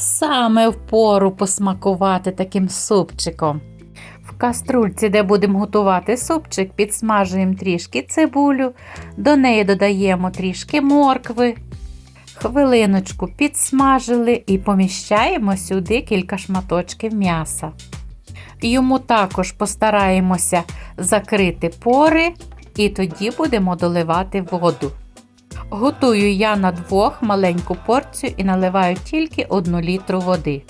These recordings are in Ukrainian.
Саме впору посмакувати таким супчиком. В каструльці, де будемо готувати супчик, підсмажуємо трішки цибулю, до неї додаємо трішки моркви. Хвилиночку підсмажили і поміщаємо сюди кілька шматочків м'яса. Йому також постараємося закрити пори, і тоді будемо доливати воду. Готую я на двох маленьку порцію і наливаю тільки 1 літру води.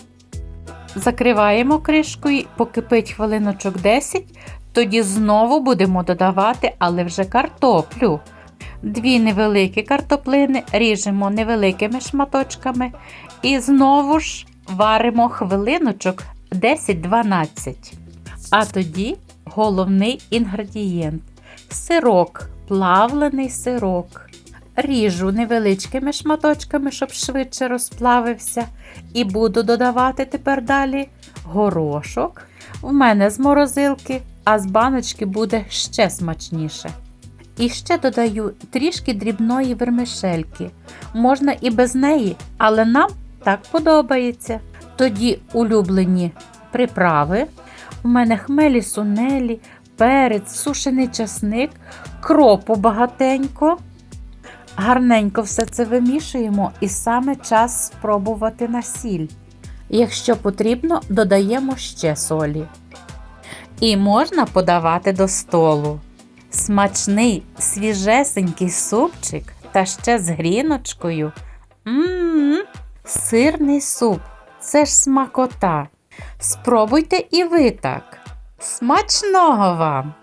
Закриваємо кришкою, покипить хвилиночок 10, тоді знову будемо додавати, але вже картоплю. Дві невеликі картоплини ріжемо невеликими шматочками і знову ж варимо хвилиночок 10-12. А тоді головний інгредієнт сирок, плавлений сирок. Ріжу невеличкими шматочками, щоб швидше розплавився. І буду додавати тепер далі горошок. В мене з морозилки, а з баночки буде ще смачніше. І ще додаю трішки дрібної вермишельки. Можна і без неї, але нам так подобається. Тоді улюблені приправи. У мене хмелі сунелі, перець, сушений часник, кропу багатенько. Гарненько все це вимішуємо і саме час спробувати на сіль. Якщо потрібно, додаємо ще солі. І можна подавати до столу. Смачний, свіжесенький супчик та ще з гріночкою. Мм, сирний суп. Це ж смакота. Спробуйте і ви так. Смачного вам!